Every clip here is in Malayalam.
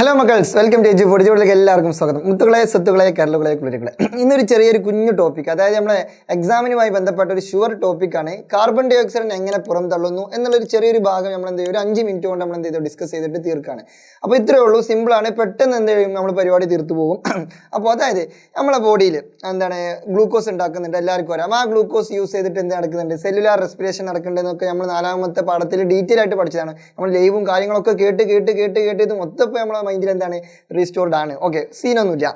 ഹലോ മക്കൾസ് വെൽക്കം ടു ജിഫോർ ജോഡിലേക്ക് എല്ലാവർക്കും സ്വാഗതം. മുത്തുകളെ സ്വത്തുകളെ കരളുകളെ കുളിരുകളെ ഇന്നൊരു ചെറിയൊരു കുഞ്ഞു ടോപ്പിക് അതായത് നമ്മളെ എക്സാമിനുമായി ബന്ധപ്പെട്ട ഒരു ഷുവർ ടോപ്പിക്കാണ് കാർബൺ ഡൈ ഓക്സൈഡിനെ എങ്ങനെ പുറം തള്ളുന്നു എന്നുള്ളൊരു ചെറിയൊരു ഭാഗം നമ്മൾ എന്ത് ചെയ്യും? ഒരു അഞ്ച് മിനിറ്റ് കൊണ്ട് നമ്മൾ എന്ത് ചെയ്തു? ഡിസ്കസ് ചെയ്തിട്ട് തീർക്കാണ്. അപ്പോൾ ഇത്രയേ ഉള്ളൂ. സിമ്പിളാണ് പെട്ടെന്ന് എന്ത് ചെയ്യും? നമ്മൾ പരിപാടി തീർത്തു പോകും. അപ്പോൾ അതായത് നമ്മളെ ബോഡിയിൽ എന്താണ് ഗ്ലൂക്കോസ് ഉണ്ടാക്കുന്നുണ്ട്. എല്ലാവർക്കും വരാം ആ ഗ്ലൂക്കോസ് യൂസ് ചെയ്തിട്ട് എന്ത് നടക്കുന്നുണ്ട്? സെല്ലുലാർ റെസ്പിറേഷൻ നടക്കുന്നുണ്ടെന്നൊക്കെ നമ്മൾ നാലാമത്തെ പാഠത്തിൽ ഡീറ്റെയിൽ ആയിട്ട് പഠിച്ചതാണ്. നമ്മൾ ലൈവും കാര്യങ്ങളൊക്കെ കേട്ട് കേട്ട് കേട്ട് കേട്ട് ഇത് മൊത്തം നമ്മളെ മൈൻഡിൽ എന്താണ് റീസ്റ്റോർഡ് ആണ് ഓക്കെ സീനൊന്നുമില്ല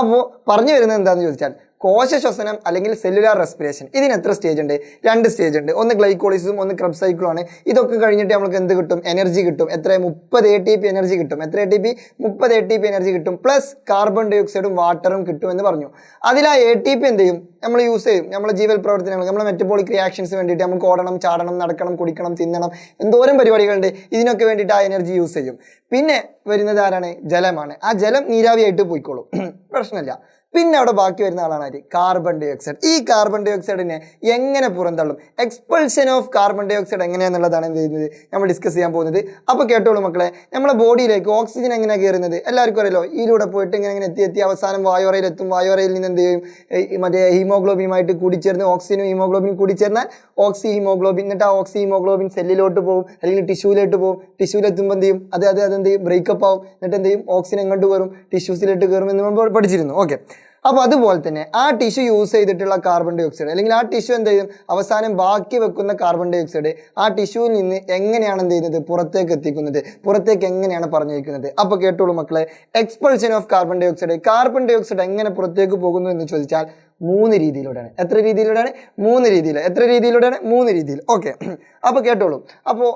അപ്പോൾ പറഞ്ഞു വരുന്നത് എന്താണെന്ന് ചോദിച്ചാൽ കോശ ശ്വസനം അല്ലെങ്കിൽ സെല്ലുലാർ റെസ്പിറേഷൻ ഇതിന് എത്ര സ്റ്റേജ് ഉണ്ട്? രണ്ട് സ്റ്റേജ് ഉണ്ട്. ഒന്ന് ഗ്ലൈക്കോളിസും ഒന്ന് ക്രബ് സൈക്കിളും ആണ്. ഇതൊക്കെ കഴിഞ്ഞിട്ട് നമുക്ക് എന്ത് കിട്ടും? എനർജി കിട്ടും. എത്ര മുപ്പത് എ ടി പി എനർജി കിട്ടും. എത്ര എ ടി പി മുപ്പത് എ ടി പി എനർജി കിട്ടും. പ്ലസ് കാർബൺ ഡൈ ഓക്സൈഡും വാട്ടറും കിട്ടും എന്ന് പറഞ്ഞു. അതിൽ ആ എ ടി പി എന്ത് ചെയ്യും? നമ്മൾ യൂസ് ചെയ്യും. നമ്മളെ ജീവൽ പ്രവർത്തനങ്ങൾ നമ്മളെ മെറ്റബോളിക് റിയാക്ഷൻസ് വേണ്ടിയിട്ട് നമുക്ക് ഓടണം ചാടണം നടക്കണം കുടിക്കണം തിന്നണം എന്തോരം പരിപാടികളുണ്ട്. ഇതിനൊക്കെ വേണ്ടിയിട്ട് ആ എനർജി യൂസ് ചെയ്യും. പിന്നെ വരുന്നത് ആരാണ്? ജലമാണ്. ആ ജലം നീരാവിയായിട്ട് പോയിക്കോളും. പ്രശ്നമില്ല. പിന്നെ അവിടെ ബാക്കി വരുന്ന ആളാണ് ആര്? കാർബൺ ഡൈ ഓക്സൈഡ് ഈ കാർബൺ ഡൈ ഓക്സൈഡിനെ എങ്ങനെ പുറന്തള്ളും? Expulsion of carbon dioxide എങ്ങനെയാണെന്നുള്ളതാണ് എന്ത് ചെയ്യുന്നത്? നമ്മൾ ഡിസ്കസ് ചെയ്യാൻ പോകുന്നത്. അപ്പോൾ കേട്ടോളൂ മക്കളെ നമ്മളെ ബോഡിയിലേക്ക് ഓക്സിജൻ എങ്ങനെയാണ് കയറുന്നത്? എല്ലാവർക്കും അറിയാലോ ഇതിലൂടെ പോയിട്ട് ഇങ്ങനെ ഇങ്ങനെ എത്തി എത്തി അവസാനം വായോറയിൽ എത്തും വായുറയിൽ നിന്ന് എന്ത് ചെയ്യും? മറ്റേ മറ്റേ ഹീമോഗ്ലോബിനുമായിട്ട് കൂടിച്ചേർന്ന് ഓക്സിജനും ഹീമോഗ്ലോബിനും കൂടിച്ചേർന്നാൽ ഓക്സി ഹീമോഗ്ലോബിൻ എന്നിട്ട് ആ ഓക്സി ഹീമോഗ്ലോബിൻ സെല്ലിലോട്ട് പോകും അല്ലെങ്കിൽ ടിഷ്യൂവിലോട്ട് പോകും. ടിഷ്യൂവിലെത്തുമ്പോൾ എന്ത് ചെയ്യും? അത് അത് അതെന്ത് ചെയ്യും? ബ്രേക്കപ്പ് ആവും. എന്നിട്ട് എന്ത് ചെയ്യും? ഓക്സിജൻ എങ്ങോട്ട് കയറും ടിഷ്യൂസിലോട്ട് കയറും എന്ന് നമ്മൾ പഠിച്ചിരുന്നു. ഓക്കെ അപ്പോൾ അതുപോലെ തന്നെ ആ ടിഷ്യൂ യൂസ് ചെയ്തിട്ടുള്ള കാർബൺ ഡൈ ഓക്സൈഡ് അല്ലെങ്കിൽ ആ ടിഷ്യൂ എന്ത് ചെയ്യും? അവസാനം ബാക്കി വെക്കുന്ന കാർബൺ ഡൈ ഓക്സൈഡ് ആ ടിഷ്യൂവിൽ നിന്ന് എങ്ങനെയാണ് എന്ത് ചെയ്യുന്നത്? പുറത്തേക്ക് എത്തിക്കുന്നത്. പുറത്തേക്ക് എങ്ങനെയാണ് പറഞ്ഞിരിക്കുന്നത് അപ്പോൾ കേട്ടോളൂ മക്കളെ. Expulsion of carbon dioxide carbon dioxide എങ്ങനെ പുറത്തേക്ക് പോകുന്നു എന്ന് ചോദിച്ചാൽ മൂന്ന് രീതിയിലൂടെയാണ്. എത്ര രീതിയിലൂടെയാണ്? മൂന്ന് രീതിയിൽ എത്ര രീതിയിലൂടെയാണ്? മൂന്ന് രീതിയിൽ ഓക്കെ. അപ്പോൾ കേട്ടോളൂ. അപ്പോൾ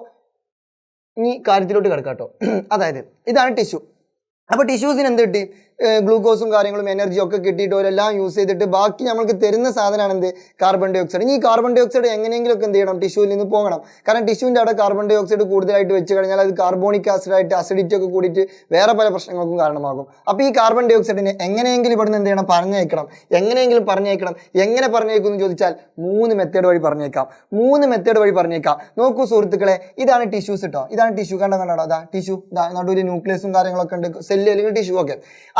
ഇനി കാര്യത്തിലോട്ട് കിടക്കാട്ടോ. അതായത് ഇതാണ് ടിഷ്യൂ അപ്പോൾ ടിഷ്യൂസിന് എന്ത് കിട്ടി? ഗ്ലൂക്കോസും കാര്യങ്ങളും എനർജിയും ഒക്കെ കിട്ടിയിട്ട് അവരെല്ലാം യൂസ് ചെയ്തിട്ട് ബാക്കി നമ്മൾക്ക് തരുന്ന സാധനമാണ് എന്ത്? കാർബൺ ഡൈ ഓക്സൈഡ് ഈ കാർബൺ ഡൈ ഓക്സൈഡ് എങ്ങനെയെങ്കിലുമൊക്കെ എന്ത് ചെയ്യണം? ടിഷ്യൂവിൽ നിന്ന് പോകണം. കാരണം ടിഷ്യൂവിന്റെ അവിടെ കാർബൺ ഡൈ ഓക്സൈഡ് കൂടുതലായിട്ട് വെച്ച് കഴിഞ്ഞാൽ അത് കാർബോണിക് ആസിഡായിട്ട് അസിഡിറ്റി ഒക്കെ കൂടിയിട്ട് വേറെ പല പ്രശ്നങ്ങൾക്കും കാരണമാകും. അപ്പോൾ ഈ കാർബൺ ഡൈ ഓക്സൈഡിനെ എങ്ങനെയെങ്കിലും ഇവിടുന്ന് എന്ത് ചെയ്യണം? പറഞ്ഞയക്കണം. എങ്ങനെയെങ്കിലും പറഞ്ഞയക്കണം. എങ്ങനെ പറഞ്ഞേക്കും എന്ന് ചോദിച്ചാൽ മൂന്ന് മെത്തേഡ് വഴി പറഞ്ഞേക്കാം. മൂന്ന് മെത്തേഡ് വഴി പറഞ്ഞേക്കാം. നോക്കൂ സുഹൃത്തുക്കളെ ഇതാണ് ടിഷ്യൂസ് കേട്ടോ ഇതാണ് ടിഷ്യൂ കണ്ടോ കണ്ടോ അതാ ടിഷ്യൂ നടുവിൽ ന്യൂക്ലിയസും കാര്യങ്ങളൊക്കെ ഉണ്ട്. സെല്ല് അല്ലെങ്കിൽ ടിഷ്യൂ ഒക്കെ.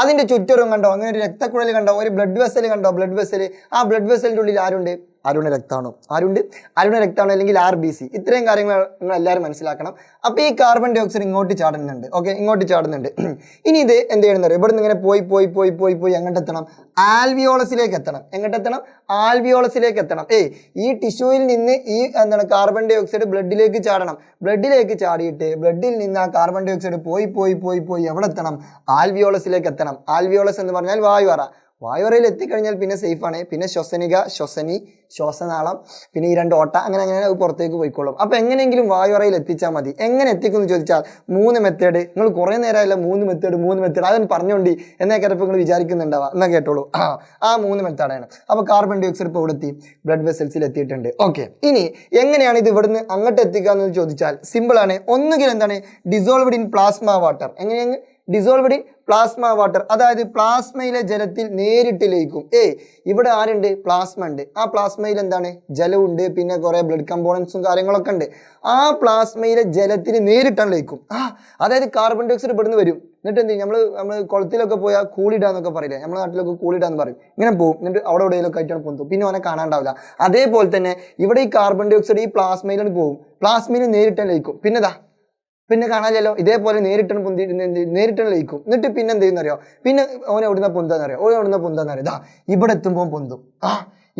അതിന്റെ ചുറ്ററും കണ്ടോ? അങ്ങനെ ഒരു രക്തക്കുഴൽ കണ്ടോ? ഒരു ബ്ലഡ് വെസൽ കണ്ടോ? ബ്ലഡ് വെസൽ ആ ബ്ലഡ് വെസലിന്റെ ഉള്ളിൽ ആരുണ്ട്? അരുണ രക്താണു. ആരുണ്ട് അരുണ രക്താണു അല്ലെങ്കിൽ ആർ ബി സി ഇത്രയും കാര്യങ്ങൾ നിങ്ങൾ എല്ലാവരും മനസ്സിലാക്കണം. അപ്പോൾ ഈ കാർബൺ ഡൈ ഓക്സൈഡ് ഇങ്ങോട്ട് ചാടുന്നുണ്ട്. ഓക്കെ ഇങ്ങോട്ട് ചാടുന്നുണ്ട്. ഇനി ഇത് എന്ത് ചെയ്യണമെന്ന് അറിയാം ഇവിടെ നിന്ന് ഇങ്ങനെ പോയി പോയി പോയി പോയി പോയി എങ്ങോട്ട് എത്തണം ആൽവിയോളസിലേക്ക് എത്തണം എങ്ങോട്ട് എത്തണം ആൽവിയോളസിലേക്ക് എത്തണം ഏയ് ഈ ടിഷ്യൂവിൽ നിന്ന് ഈ എന്താണ് കാർബൺ ഡൈ ഓക്സൈഡ് ബ്ലഡിലേക്ക് ചാടണം. ബ്ലഡിലേക്ക് ചാടിയിട്ട് ബ്ലഡിൽ നിന്ന് ആ കാർബൺ ഡൈ ഓക്സൈഡ് പോയി പോയി പോയി പോയി എവിടെ എത്തണം ആൽവിയോളസിലേക്ക് എത്തണം ആൽവിയോളസ് എന്ന് പറഞ്ഞാൽ വായു വായുവറ വായുവറയിൽ എത്തിക്കഴിഞ്ഞാൽ പിന്നെ സേഫ് ആണ്. പിന്നെ ശ്വസനിക ശ്വസനി ശ്വാസനാളം പിന്നെ ഈ രണ്ട് ഓട്ട അങ്ങനെ അങ്ങനെ അത് പുറത്തേക്ക് പോയിക്കോളും. അപ്പോൾ എങ്ങനെയെങ്കിലും വായുറയിൽ എത്തിച്ചാൽ മതി. എങ്ങനെ എത്തിക്കും എന്ന് ചോദിച്ചാൽ മൂന്ന് മെത്തേഡ് നിങ്ങൾ കുറേ നേരമായില്ല മൂന്ന് മെത്തേഡ് മൂന്ന് മെത്തേഡ് അതൊന്ന് പറഞ്ഞുകൊണ്ട് എന്നൊക്കെ ഇപ്പോൾ നിങ്ങൾ വിചാരിക്കുന്നുണ്ടാവാം. എന്നാൽ കേട്ടോളൂ. ആ ആ മൂന്ന് മെത്തേഡാണ് അപ്പോൾ കാർബൺ ഡൈ ഓക്സൈഡ് ഇപ്പോൾ എത്തി ബ്ലഡ് വെസൽസിൽ എത്തിയിട്ടുണ്ട്. ഓക്കെ ഇനി എങ്ങനെയാണ് ഇത് ഇവിടുന്ന് അങ്ങോട്ട് എത്തിക്കുക എന്ന് ചോദിച്ചാൽ സിമ്പിളാണ് ഒന്നുകിൽ എന്താണ്? ഡിസോൾവ്ഡ് ഇൻ പ്ലാസ്മ വാട്ടർ എങ്ങനെയാണ് ഡിസോൾവ്ഡ് പ്ലാസ്മ വാട്ടർ അതായത് പ്ലാസ്മയിലെ ജലത്തിൽ നേരിട്ട് ലയിക്കും. ഏ ഇവിടെ ആരുണ്ട്? പ്ലാസ്മ ഉണ്ട്. ആ പ്ലാസ്മയിൽ എന്താണ്? ജലമുണ്ട് പിന്നെ കുറേ ബ്ലഡ് കമ്പോണൻസും കാര്യങ്ങളൊക്കെ ഉണ്ട്. ആ പ്ലാസ്മയിലെ ജലത്തിന് നേരിട്ടാണ് ലയിക്കും. ആ അതായത് കാർബൺ ഡൈ ഓക്സൈഡ് ഇവിടുന്ന് വരും. എന്നിട്ട് എന്ത് ചെയ്യും? നമ്മൾ നമ്മൾ കുളത്തിലൊക്കെ പോയാൽ കൂളിടാന്നൊക്കെ പറയില്ല? നമ്മുടെ നാട്ടിലൊക്കെ കൂളിടാന്ന് പറയും. ഇങ്ങനെ പോകും എന്നിട്ട് അവിടെ എവിടെയെങ്കിലും ആയിട്ടാണ് പോകുന്നത് പിന്നെ അവനെ കാണാണ്ടാവില്ല. അതേപോലെ തന്നെ ഇവിടെ ഈ കാർബൺ ഡൈ ഓക്സൈഡ് ഈ പ്ലാസ്മയിലാണ് പോകും. പ്ലാസ്മയിൽ നേരിട്ടാണ് ലയിക്കും. പിന്നെതാ പിന്നെ കാണാനില്ലല്ലോ. ഇതേപോലെ നേരിട്ടാണ് പൊന്തി നേരിട്ടാണ് ലയിക്കും. എന്നിട്ട് പിന്നെ എന്ത് ചെയ്യുന്നറിയോ? പിന്നെ ഓൻ എവിടുന്ന പൊന്താന്നറിയോ ഓൻ എവിടുന്ന പൊന്താന്നറിയോ ഇതാ ഇവിടെ എത്തുമ്പോൾ പൊന്തും. ആ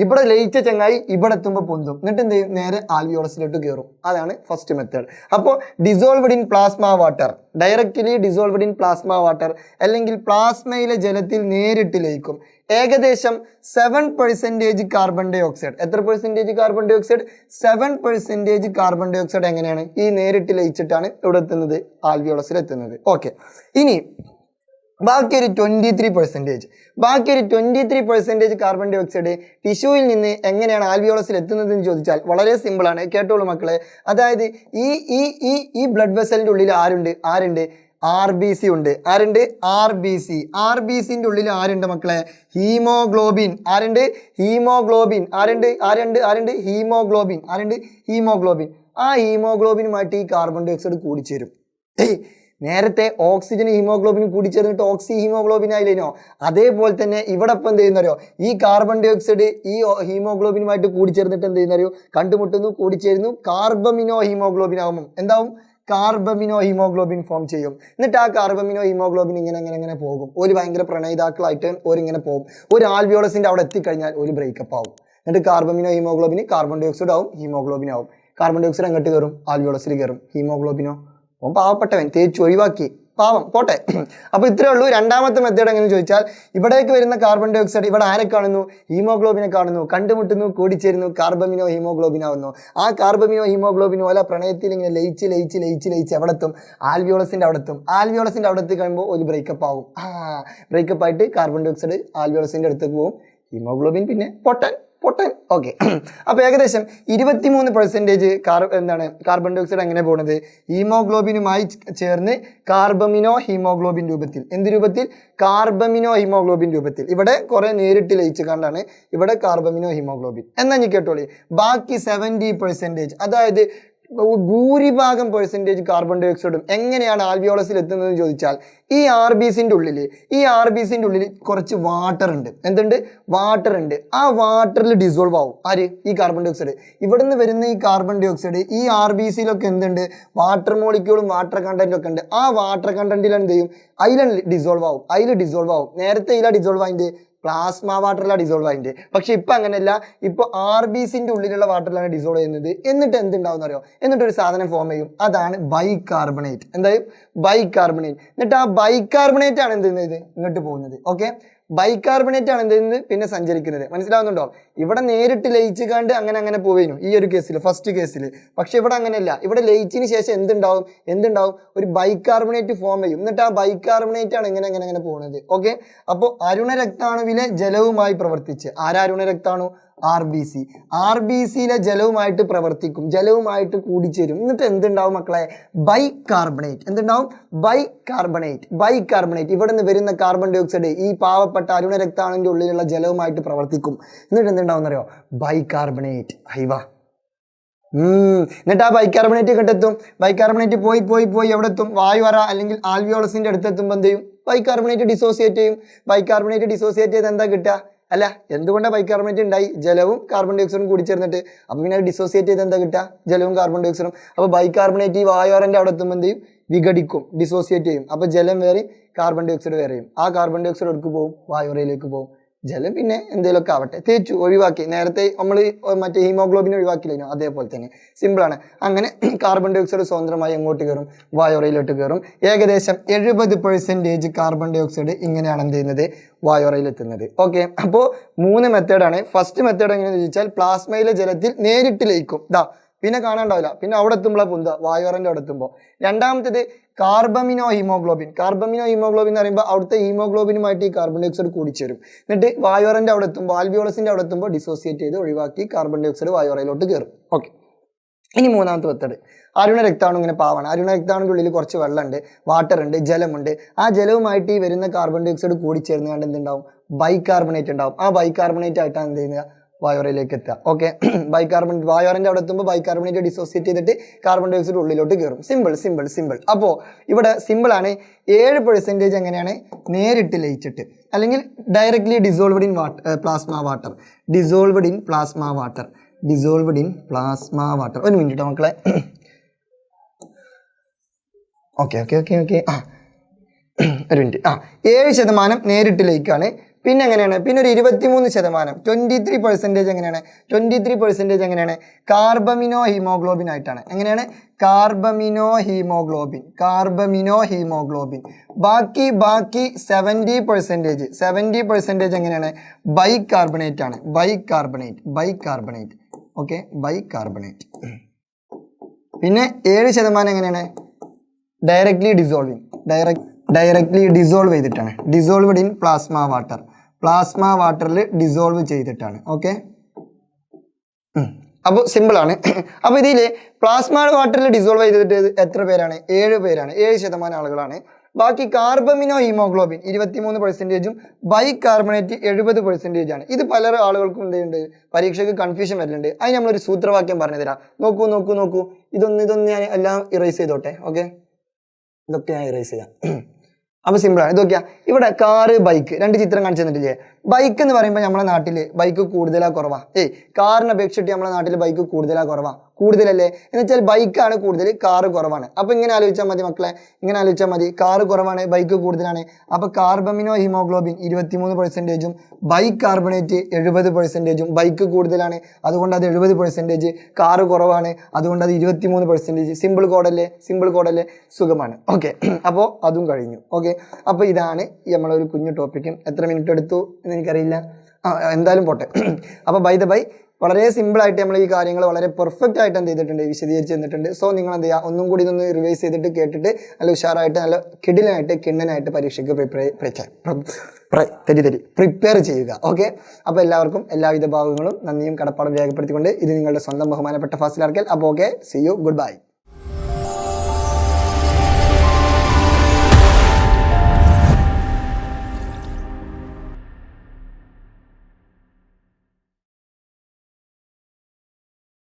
ഇവിടെ ലയിച്ച ചങ്ങായി ഇവിടെ എത്തുമ്പോൾ പൊന്തും. എന്നിട്ട് എന്ത് ചെയ്യും? നേരെ ആൽവിയോളസിലോട്ട് കയറും അതാണ് ഫസ്റ്റ് മെത്തേഡ് അപ്പോൾ dissolved in plasma water directly dissolved in plasma water അല്ലെങ്കിൽ പ്ലാസ്മയിലെ ജലത്തിൽ നേരിട്ട് ലയിക്കും. ഏകദേശം seven percentage carbon dioxide എത്ര percentage carbon dioxide seven percentage carbon dioxide എങ്ങനെയാണ്? ഈ നേരിട്ട് ലയിച്ചിട്ടാണ് ഇവിടെ എത്തുന്നത് ആൽവിയോളസിൽ എത്തുന്നത്. ഓക്കെ ഇനി ബാക്കി ഒരു ട്വന്റി ത്രീ പെർസെന്റേജ് ബാക്കി ഒരു twenty three percentage carbon dioxide ടിഷ്യൂവിൽ നിന്ന് എങ്ങനെയാണ് ആൽവിയോളസിൽ എത്തുന്നത് എന്ന് ചോദിച്ചാൽ വളരെ സിമ്പിളാണ് കേട്ടോളൂ മക്കളെ. അതായത് ഈ ഈ ഈ ഈ ബ്ലഡ് വെസലിന്റെ ഉള്ളിൽ ആരുണ്ട്? ആരുണ്ട്? ആർ ബി സി ഉണ്ട്. ആരുണ്ട്? R B C R B സിന്റെ ഉള്ളിൽ ആരുണ്ട് മക്കളെ? ഹീമോഗ്ലോബിൻ. ആരുണ്ട്? ഹീമോഗ്ലോബിൻ. ആരുണ്ട്? ആരുണ്ട്? ആരുണ്ട്? ഹീമോഗ്ലോബിൻ. ആരുണ്ട്? ഹീമോഗ്ലോബിൻ. ആ ഹീമോഗ്ലോബിനുമായിട്ട് ഈ കാർബൺ ഡൈ ഓക്സൈഡ് കൂടിച്ചേരും നേരത്തെ ഓക്സിജൻ ഹിമോഗ്ലോബിനും കൂടി ചേർന്നിട്ട് ഓക്സി ഹീമോഗ്ലോബിൻ ആയില്ലേനോ? അതേപോലെ തന്നെ ഇവിടെ ഇപ്പം എന്ത് ചെയ്യുന്നറിയോ? ഈ കാർബൺ ഡൈ ഓക്സൈഡ് ഈ ഹീമോഗ്ലോബിനുമായിട്ട് കൂടി ചേർന്നിട്ട് എന്ത് ചെയ്യുന്നറിയോ? കണ്ടുമുട്ടുന്നു കൂടിച്ചേരുന്നു. കാർബമിനോ ഹീമോഗ്ലോബിൻ ആകുമ്പോൾ എന്താവും? കാർബമിനോ ഹീമോഗ്ലോബിൻ ഫോം ചെയ്യും. എന്നിട്ട് ആ കാർബമിനോ ഹീമോഗ്ലോബിൻ ഇങ്ങനെ ഇങ്ങനെ ഇങ്ങനെ പോകും. ഒരു ഭയങ്കര പ്രണയിതാക്കളായിട്ട് ഓരിങ്ങനെ പോകും. ഒരു ആൽവിയോളസിന്റെ അവിടെ എത്തിക്കഴിഞ്ഞാൽ ഒരു ബ്രേക്കപ്പ് ആവും. എന്നിട്ട് കാർബമിനോ ഹീമോഗ്ലോബിന് കാർബൺ ഡൈ ഓക്സൈഡ് ആവും ഹീമോഗ്ലോബിൻ ആവും. കാർബൺ ഡൈ ഓക്സൈഡ് അങ്ങോട്ട് കയറും ആൽവിയോളസിൽ കയറും. ഹീമോഗ്ലോബിനോ? അവൻ പാവപ്പെട്ടവൻ തേച്ചു ഒഴിവാക്കി. പാവം പോട്ടെ. അപ്പോൾ ഇത്രേ ഉള്ളൂ. രണ്ടാമത്തെ മെത്തേഡ് എങ്ങനെ ചോദിച്ചാൽ ഇവിടേക്ക് വരുന്ന കാർബൺ ഡൈ ഓക്സൈഡ് ഇവിടെ ആരെ കാണുന്നു? ഹീമോഗ്ലോബിനെ കാണുന്നു. കണ്ടുമുട്ടുന്നു കൂടിച്ചേരുന്നു കാർബമിനോ ഹീമോഗ്ലോബിനാവുന്നു. ആ കാർബമിനോ ഹീമോഗ്ലോബിനോ അല്ല പ്രണയത്തിൽ ഇങ്ങനെ ലയിച്ച് ലയിച്ച് ലയിച്ച് ലയിച്ച് എവിടെ എത്തും? ആൽവിയോളസിന്റെ അവിടെ എത്തും. ആൽവിയോളസിന്റെ അവിടെ എത്തി കഴിയുമ്പോൾ ഒരു ബ്രേക്കപ്പ് ആവും. ആ ബ്രേക്കപ്പ് ആയിട്ട് കാർബൺ ഡൈ ഓക്സൈഡ് ആൽവിയോളസിന്റെ അടുത്തേക്ക് പോകും ഹീമോഗ്ലോബിൻ പിന്നെ പൊട്ടൻ. പൊട്ടൻ. ഓക്കെ അപ്പോൾ ഏകദേശം ഇരുപത്തിമൂന്ന് പെർസെന്റേജ് കാർ എന്താണ് കാർബൺ ഡൈ ഓക്സൈഡ് എങ്ങനെ പോകുന്നത് ഹീമോഗ്ലോബിനുമായി ചേർന്ന് കാർബമിനോ ഹീമോഗ്ലോബിൻ രൂപത്തിൽ. എന്ത് രൂപത്തിൽ? കാർബമിനോ ഹീമോഗ്ലോബിൻ രൂപത്തിൽ. ഇവിടെ കുറേ നേരിട്ട് ലയിച്ച് കണ്ടാണ് ഇവിടെ കാർബമിനോ ഹീമോഗ്ലോബിൻ. എന്നാ ഞാൻ കേട്ടോളി. ബാക്കി സെവന്റി പെർസെന്റേജ് അതായത് ഭൂരിഭാഗം പെർസെന്റേജ് കാർബൺ ഡൈ ഓക്സൈഡും എങ്ങനെയാണ് ആൽവിയോളസിൽ എത്തുന്നതെന്ന് ചോദിച്ചാൽ ഈ ആർ ബി സിന്റെ ഉള്ളിൽ ഈ ആർ ബി സിന്റെ ഉള്ളിൽ കുറച്ച് വാട്ടർ ഉണ്ട്. എന്തുണ്ട്? വാട്ടർ ഉണ്ട്. ആ വാട്ടറിൽ ഡിസോൾവ് ആവും. ആര്? ഈ കാർബൺ ഡൈ ഓക്സൈഡ് ഇവിടെ നിന്ന് വരുന്ന ഈ കാർബൺ ഡൈ ഓക്സൈഡ് ഈ ആർ ബി സിയിലൊക്കെ എന്തുണ്ട് വാട്ടർ മോളിക്യൂളും വാട്ടർ കണ്ടന്റും ഒക്കെ ഉണ്ട്. ആ വാട്ടർ കണ്ടന്റിൽ എന്ത് ചെയ്യും? അതിൽ ഡിസോൾവ് ആവും. അതിൽ ഡിസോൾവ് ആവും. നേരത്തെ ഇതിലാണ് ഡിസോൾവ് ആയിട്ട് പ്ലാസ്മ വാട്ടറിലാണ് ഡിസോൾവ് ആയിട്ട് പക്ഷെ ഇപ്പൊ അങ്ങനെയല്ല. ഇപ്പൊ ആർ ബി സിന്റെ ഉള്ളിലുള്ള വാട്ടറിലാണ് ഡിസോൾവ് ചെയ്യുന്നത്. എന്നിട്ട് എന്തുണ്ടാവും അറിയോ എന്നിട്ട് ഒരു സാധനം ഫോം ചെയ്യും. അതാണ് ബൈകാർബണേറ്റ് എന്തായാലും ബൈകാർബണേറ്റ് എന്നിട്ട് ആ ബൈകാർബണേറ്റ് ആണ് എന്ത് ചെയ്യുന്നത്? ഇങ്ങോട്ട് പോകുന്നത്. ഓക്കെ ബൈകാർബണേറ്റ് ആണ് എന്ത് പിന്നെ സഞ്ചരിക്കുന്നത്. മനസ്സിലാവുന്നുണ്ടോ? ഇവിടെ നേരിട്ട് ലയിച്ച് കണ്ട് അങ്ങനെ അങ്ങനെ പോവേനു ഈ ഒരു കേസിൽ ഫസ്റ്റ് കേസിൽ പക്ഷേ ഇവിടെ അങ്ങനെയല്ല. ഇവിടെ ലയിച്ചതിന് ശേഷം എന്തുണ്ടാവും? എന്തുണ്ടാവും? ഒരു ബൈകാർബണേറ്റ് ഫോം ചെയ്യും. എന്നിട്ട് ആ ബൈകാർബണേറ്റ് ആണ് ഇങ്ങനെ അങ്ങനെ അങ്ങനെ പോകുന്നത് ഓക്കെ അപ്പോൾ അരുണരക്താണുവിലെ ജലവുമായി പ്രവർത്തിച്ച്. ആരാരുണ രക്താണു R B C R B സിയിലെ ജലവുമായിട്ട് പ്രവർത്തിക്കും ജലവുമായിട്ട് കൂടിച്ചേരും. എന്നിട്ട് എന്തുണ്ടാവും മക്കളെ? ബൈ കാർബണേറ്റ് എന്തുണ്ടാവും? ബൈ കാർബണേറ്റ് ബൈ കാർബണേറ്റ് ഇവിടെ നിന്ന് വരുന്ന കാർബൺ ഡൈ ഓക്സൈഡ് ഈ പാവപ്പെട്ട അരുണ രക്താണുവിന്റെ ഉള്ളിലുള്ള ജലവുമായിട്ട് പ്രവർത്തിക്കും. എന്നിട്ട് എന്തുണ്ടാവും എന്നറിയോ ബൈകാർബണേറ്റ്. ഹൈവ. ഹൈവാ എന്നിട്ട് ആ ബൈക്കാർബണേറ്റ് കണ്ടെത്തും ബൈക്കാർബണേറ്റ് പോയി പോയി പോയി എവിടെ എത്തും? വായുവറ അല്ലെങ്കിൽ ആൽവിയോളസിന്റെ അടുത്തെത്തുമ്പോൾ എന്ത് ചെയ്യും? ബൈക്കാർബണേറ്റ് ഡിസോസിയേറ്റ് ചെയ്യും. ബൈക്കാർബണേറ്റ് ഡിസോസിയേറ്റ് ചെയ്ത് എന്താ കിട്ടുക? അല്ല എന്തുകൊണ്ടാണ് ബൈക്കാർബണേറ്റ് ഉണ്ടായി ജലവും കാർബൺ ഡൈ ഓക്സൈഡും കൂടി ചേർന്നിട്ട്. അപ്പം പിന്നെ ഡിസോസിയേറ്റ് ചെയ്ത് എന്താ കിട്ടുക ജലവും കാർബൺ ഡൈ ഓക്സൈഡും അപ്പോൾ ബൈക്കാർബണേറ്റ് ഈ വായുവറന്റെ അവിടെ എത്തുമ്പോൾ എന്ത് ചെയ്യും? വിഘടിക്കും ഡിസോസിയേറ്റ് ചെയ്യും. അപ്പോൾ ജലം വേറെയും കാർബൺ ഡൈ ഓക്സൈഡ് വേറെയും. ആ കാർബൺ ഡൈ ഓക്സൈഡ് എടുക്ക് പോകും? വായുവറയിലേക്ക് പോകും. ജലം പിന്നെ എന്തെങ്കിലുമൊക്കെ ആവട്ടെ. തേച്ചു ഒഴിവാക്കി. നേരത്തെ നമ്മൾ മറ്റേ ഹീമോഗ്ലോബിൻ ഒഴിവാക്കില്ലോ അതേപോലെ തന്നെ. സിമ്പിളാണ് അങ്ങനെ കാർബൺ ഡൈ ഓക്സൈഡ് സ്വതന്ത്രമായി എങ്ങോട്ട് കയറും? വായോറയിലോട്ട് കയറും. ഏകദേശം എഴുപത് പെർസെന്റേജ് കാർബൺ ഡൈ ഓക്സൈഡ് ഇങ്ങനെയാണ് എന്ത് ചെയ്യുന്നത്? വായോറയിൽ എത്തുന്നത് ഓക്കെ അപ്പോൾ മൂന്ന് മെത്തേഡാണ് ഫസ്റ്റ് മെത്തേഡ് എങ്ങനെയാണെന്ന് ചോദിച്ചാൽ പ്ലാസ്മയിലെ ജലത്തിൽ നേരിട്ട് ലയിക്കും. ദാ പിന്നെ കാണാണ്ടാവില്ല. പിന്നെ അവിടെ എത്തുമ്പോൾ പൊന്ത വായോറന്റെ അവിടെ എത്തുമ്പോൾ രണ്ടാമത്തേത് കാർബമിനോ ഹീമോഗ്ലോബിൻ കാർബമിനോ ഹീമോഗ്ലോബിൻ എന്ന് പറയുമ്പോൾ അവിടുത്തെ ഹീമോഗ്ലോബിനുമായിട്ട് ഈ കാർബൺ ഡൈ ഓക്സൈഡ് കൂടിച്ചേരും. എന്നിട്ട് വായോറന്റെ അവിടെ എത്തുമ്പോൾ ആൽവിയോളസിന്റെ അവിടെ എത്തുമ്പോൾ ഡിസോസിയേറ്റ് ചെയ്ത് ഒഴിവാക്കി കാർബൺ ഡൈ ഓക്സൈഡ് കയറും ഓക്കെ ഇനി മൂന്നാമത്തെ മെത്തേഡ്. അരുണ രക്താണു ഇങ്ങനെ പാവാണ്. അരുണ രക്താണുവിന്റെ ഉള്ളിൽ കുറച്ച് വെള്ളമുണ്ട് വാട്ടർ ഉണ്ട് ജലമുണ്ട്. ആ ജലവുമായിട്ട് ഈ വരുന്ന കാർബൺ ഡൈ ഓക്സൈഡ് കൂടിച്ചേർന്ന് കണ്ട് എന്തുണ്ടാവും? ബൈകാർബണേറ്റ് ഉണ്ടാവും. ആ ബൈകാർബണേറ്റ് ആയിട്ടാണ് എന്ത് ചെയ്യുന്നത്? വായോറയിലേക്ക് എത്തുക. ഓക്കെ ബൈകാർബണേറ്റ് വായോറിന്റെ അവിടെ എത്തുമ്പോൾ ബൈകാർബണേറ്റ് ഡിസോസിയേറ്റ് ചെയ്തിട്ട് കാർബൺ ഡൈ ഓക്സൈഡ് ഉള്ളിലോട്ട് കയറും സിമ്പിൾ സിമ്പിൾ സിമ്പിൾ അപ്പോൾ ഇവിടെ സിമ്പിൾ ആണ്. ഏഴ് പെർസെന്റേജ് എങ്ങനെയാണ്? നേരിട്ട് ലയിച്ചിട്ട്. അല്ലെങ്കിൽ directly dissolved in water plasma water dissolved in plasma water dissolved in plasma water ഒരു മിനിറ്റ് മക്കളെ. ഓക്കെ ഓക്കെ ഓക്കെ ഓക്കെ ആ. ഒരു മിനിറ്റ് ആ. ഏഴ് ശതമാനം നേരിട്ട് ലയിക്കാണ്. പിന്നെ എങ്ങനെയാണ് പിന്നെ ഒരു ഇരുപത്തിമൂന്ന് ശതമാനം. ട്വന്റി ത്രീ പെർസെന്റേജ് എങ്ങനെയാണ്? ട്വന്റി ത്രീ പെർസെന്റേജ് എങ്ങനെയാണ്? കാർബമിനോ ഹീമോഗ്ലോബിൻ ആയിട്ടാണ്. എങ്ങനെയാണ്? കാർബമിനോ ഹീമോഗ്ലോബിൻ കാർബമിനോ ഹീമോഗ്ലോബിൻ ബാക്കി ബാക്കി സെവന്റി പെർസെന്റേജ് സെവന്റി പെർസെന്റേജ് എങ്ങനെയാണ്? ബൈ കാർബണേറ്റ് ആണ്. Bicarbonate bicarbonate okay bicarbonate പിന്നെ ഏഴ് ശതമാനം എങ്ങനെയാണ്? Directly dissolving direct directly dissolve ചെയ്തിട്ടാണ്. Dissolved in plasma water plasma വാട്ടറിൽ ഡിസോൾവ് ചെയ്തിട്ടാണ്. ഓക്കെ അപ്പോൾ സിമ്പിളാണ് അപ്പോൾ ഇതിൽ പ്ലാസ്മ വാട്ടറിൽ ഡിസോൾവ് ചെയ്തിട്ട് എത്ര പേരാണ്? ഏഴ് പേരാണ്. ഏഴ് ശതമാനം ആളുകളാണ്. ബാക്കി കാർബമിനോ ഹീമോഗ്ലോബിൻ ഇരുപത്തിമൂന്ന് പെർസെന്റേജും ബൈ കാർബണേറ്റ് എഴുപത് പെർസെന്റേജ് ആണ്. ഇത് പല ആളുകൾക്കും എന്തുണ്ട് പരീക്ഷയ്ക്ക് കൺഫ്യൂഷൻ വരുന്നുണ്ട്. അതിന് നമ്മളൊരു സൂത്രവാക്യം പറഞ്ഞു തരാം നോക്കൂ നോക്കൂ നോക്കൂ. ഇതൊന്ന് ഇതൊന്ന് ഞാൻ എല്ലാം ഇറേസ് ചെയ്തോട്ടെ. ഓക്കെ ഇതൊക്കെ ഞാൻ ഇറേസ് ചെയ്യാം. അപ്പോൾ സിമ്പിളാണ് ഇതൊക്കെയാ ഇവിടെ കാറ് ബൈക്ക് രണ്ട് ചിത്രം കാണിച്ചു തന്നിട്ടില്ലേ? ബൈക്ക് എന്ന് പറയുമ്പോൾ നമ്മുടെ നാട്ടിൽ ബൈക്ക് കൂടുതലാ കുറവാ. ഏയ് കാറിനെ അപേക്ഷിച്ചിട്ട് നമ്മുടെ നാട്ടിൽ ബൈക്ക് കൂടുതലാ കുറവാ. കൂടുതലല്ലേ? എന്ന് വെച്ചാൽ ബൈക്കാണ് കൂടുതൽ കാറ് കുറവാണ്. അപ്പോൾ ഇങ്ങനെ ആലോചിച്ചാൽ മതി മക്കളെ ഇങ്ങനെ ആലോചിച്ചാൽ മതി. കാറ് കുറവാണ് ബൈക്ക് കൂടുതലാണ്. അപ്പോൾ കാർബമിനോ ഹീമോഗ്ലോബിൻ ഇരുപത്തിമൂന്ന് പെർസെന്റേജും ബൈക്ക് കാർബണേറ്റ് എഴുപത് പെർസെന്റേജും ബൈക്ക് കൂടുതലാണ് അതുകൊണ്ട് അത് എഴുപത് പെർസെന്റേജ് കാറ് കുറവാണ് അതുകൊണ്ട് അത് ഇരുപത്തിമൂന്ന് പെർസെന്റേജ് സിമ്പിൾ കോഡല്ലേ സിമ്പിൾ കോഡല്ലേ സുഖമാണ്. ഓക്കെ അപ്പോൾ അതും കഴിഞ്ഞു. ഓക്കെ അപ്പോൾ ഇതാണ് നമ്മളൊരു കുഞ്ഞു ടോപ്പിക്കും എത്ര മിനിറ്റ് എടുത്തു എന്ന് എനിക്കറിയില്ല. എന്തായാലും പോട്ടെ. അപ്പോൾ ബൈ ദ ബൈ വളരെ സിമ്പിൾ ആയിട്ട് നമ്മൾ ഈ കാര്യങ്ങൾ വളരെ പെർഫെക്റ്റ് ആയിട്ട് എന്ത് ചെയ്തിട്ടുണ്ട് വിശദീകരിച്ച് തന്നിട്ടുണ്ട്. സോ നിങ്ങൾ എന്ത് ചെയ്യുക ഒന്നും കൂടി ഒന്ന് റിവൈസ് ചെയ്തിട്ട് കേട്ടിട്ട് നല്ല ഉഷാറായിട്ട് നല്ല കിഡിലായിട്ട് കിണ്ണനായിട്ട് പരീക്ഷയ്ക്ക് തെറ്റി തെറ്റി. പ്രിപ്പയർ ചെയ്യുക. ഓക്കെ അപ്പോൾ എല്ലാവർക്കും എല്ലാവിധ ഭാഗങ്ങളും നന്ദിയും കടപ്പാടും രേഖപ്പെടുത്തിക്കൊണ്ട് ഇത് നിങ്ങളുടെ സ്വന്തം ബഹുമാനപ്പെട്ട ഫാസിലാർക്കൽ അപ്പോൾ okay see you good bye